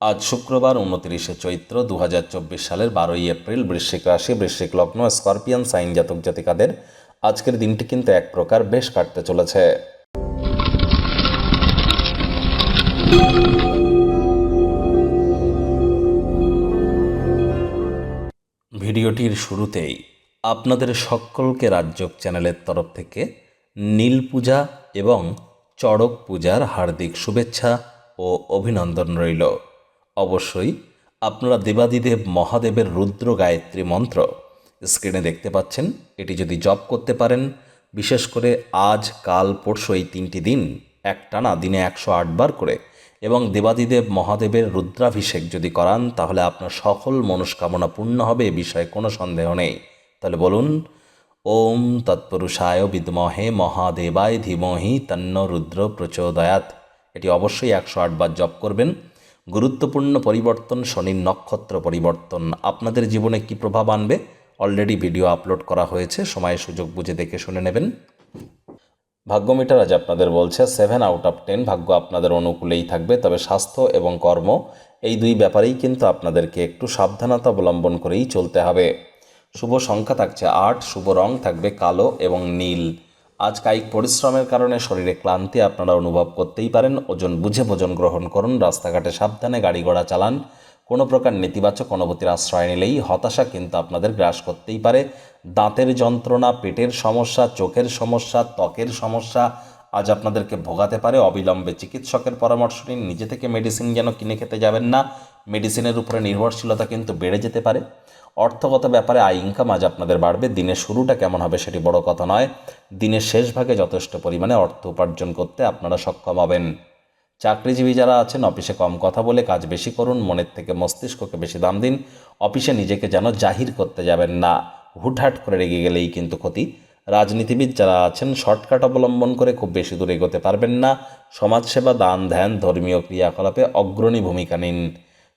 আজ শুক্রবার উনত্রিশে চৈত্র দু হাজার চব্বিশ সালের বারোই এপ্রিল বৃশ্চিক রাশি, বৃশ্চিক লগ্ন, স্করপিয়ান, সাইন জাতক জাতিকাদের আজকের দিনটি কিন্তু এক প্রকার বেশ কাটতে চলেছে। ভিডিওটির শুরুতেই আপনাদের সকলকে রাজ্যক চ্যানেলের তরফ থেকে নীল পূজা এবং চড়ক পূজার হার্দিক শুভেচ্ছা ও অভিনন্দন রইল। অবশ্যই আপনারা দেবাদিদেব মহাদেবের রুদ্র গায়ত্রী মন্ত্র স্ক্রিনে দেখতে পাচ্ছেন। এটি যদি জপ করতে পারেন, বিশেষ করে আজ, কাল, পরশু এই তিনটি দিন, একটানা দিনে একশো আটবার করে এবং দেবাদিদেব মহাদেবের রুদ্রাভিষেক যদি করান, তাহলে আপনার সকল মনস্কামনা পূর্ণ হবে, এ বিষয়ে কোনো সন্দেহ নেই। তাহলে বলুন, ওম তৎপুরুষায় বিদ্মহে মহাদেবায় ধীমহি তন্ন রুদ্র প্রচোদয়াত এটি অবশ্যই একশো আটবার জপ করবেন। গুরুত্বপূর্ণ পরিবর্তন, শনির নক্ষত্র পরিবর্তন, আপনাদের জীবনে কি প্রভাব আনবে? অলরেডি ভিডিও আপলোড করা হয়েছে সময় সুযোগ বুঝে দেখে শুনে নেবেন। ভাগ্য মিটার আজ আপনাদের বলছে সেভেন আউট অফ টেন ভাগ্য আপনাদের অনুকূলেই থাকবে, তবে স্বাস্থ্য এবং কর্ম, এই দুই ব্যাপারেই কিন্তু আপনাদেরকে একটু সাবধানতা অবলম্বন করেই চলতে হবে। শুভ সংখ্যা থাকছে আট, শুভ রং থাকবে কালো এবং নীল। আজ কায়িক পরিশ্রমের কারণে শরীরে ক্লান্তি আপনারা অনুভব করতেই পারেন। ওজন বুঝে ভোজন গ্রহণ করুন, রাস্তাঘাটে সাবধানে গাড়ি ঘোড়া চালান। কোনো প্রকার নেতিবাচক অনুভূতির আশ্রয় নিলেই হতাশা কিন্তু আপনাদের গ্রাস করতেই পারে। দাঁতের যন্ত্রণা, পেটের সমস্যা, চোখের সমস্যা, ত্বকের সমস্যা আজ আপনাদেরকে ভোগাতে পারে। অবিলম্বে চিকিৎসকের পরামর্শ নিন। নিজে থেকে মেডিসিন যেন কিনে খেতে যাবেন না। মেডিসিনের উপরে নির্ভরশীলতা কিন্তু বেড়ে যেতে পারে। অর্থগত ব্যাপারে আয় ইনকাম আজ আপনাদের বাড়বে। দিনের শুরুটা কেমন হবে সেটি বড় কথা নয়। দিনের শেষ ভাগে যথেষ্ট পরিমাণে অর্থ উপার্জন করতে আপনারা সক্ষম হবেন। চাকরিজীবী যারা আছেন, অফিসে কম কথা বলে কাজ বেশি করুন, মনের থেকে মস্তিষ্ককে বেশি দাম দিন। অফিসে নিজেকে যেন জাহির করতে যাবেন না। হুটহাট করে রেগে গেলেই কিন্তু ক্ষতি। রাজনীতিবিদ যারা আছেন, শর্টকাট অবলম্বন করে খুব বেশি দূর এগোতে পারবেন না। সমাজসেবা, দান, ধ্যান, ধর্মীয় ক্রিয়াকলাপে অগ্রণী ভূমিকা নিন।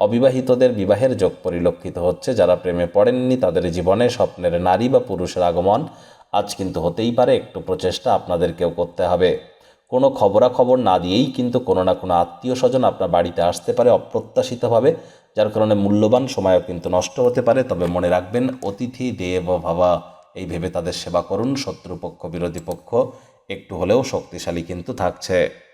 অবিবাহিতদের বিবাহের যোগ পরিলক্ষিত হচ্ছে। যারা প্রেমে পড়েননি, তাদের জীবনে স্বপ্নের নারী বা পুরুষের আগমন আজ কিন্তু হতেই পারে। একটু প্রচেষ্টা আপনাদেরকেও করতে হবে। কোনো খবরাখবর না দিয়েই কিন্তু কোনো না কোনো আত্মীয় স্বজন আপনার বাড়িতে আসতে পারে অপ্রত্যাশিতভাবে, যার কারণে মূল্যবান সময়ও কিন্তু নষ্ট হতে পারে। তবে মনে রাখবেন, অতিথি দেব ভাবা, এই ভেবে তাদের সেবা করুন। শত্রুপক্ষ, বিরোধী পক্ষ একটু হলেও শক্তিশালী কিন্তু থাকছে।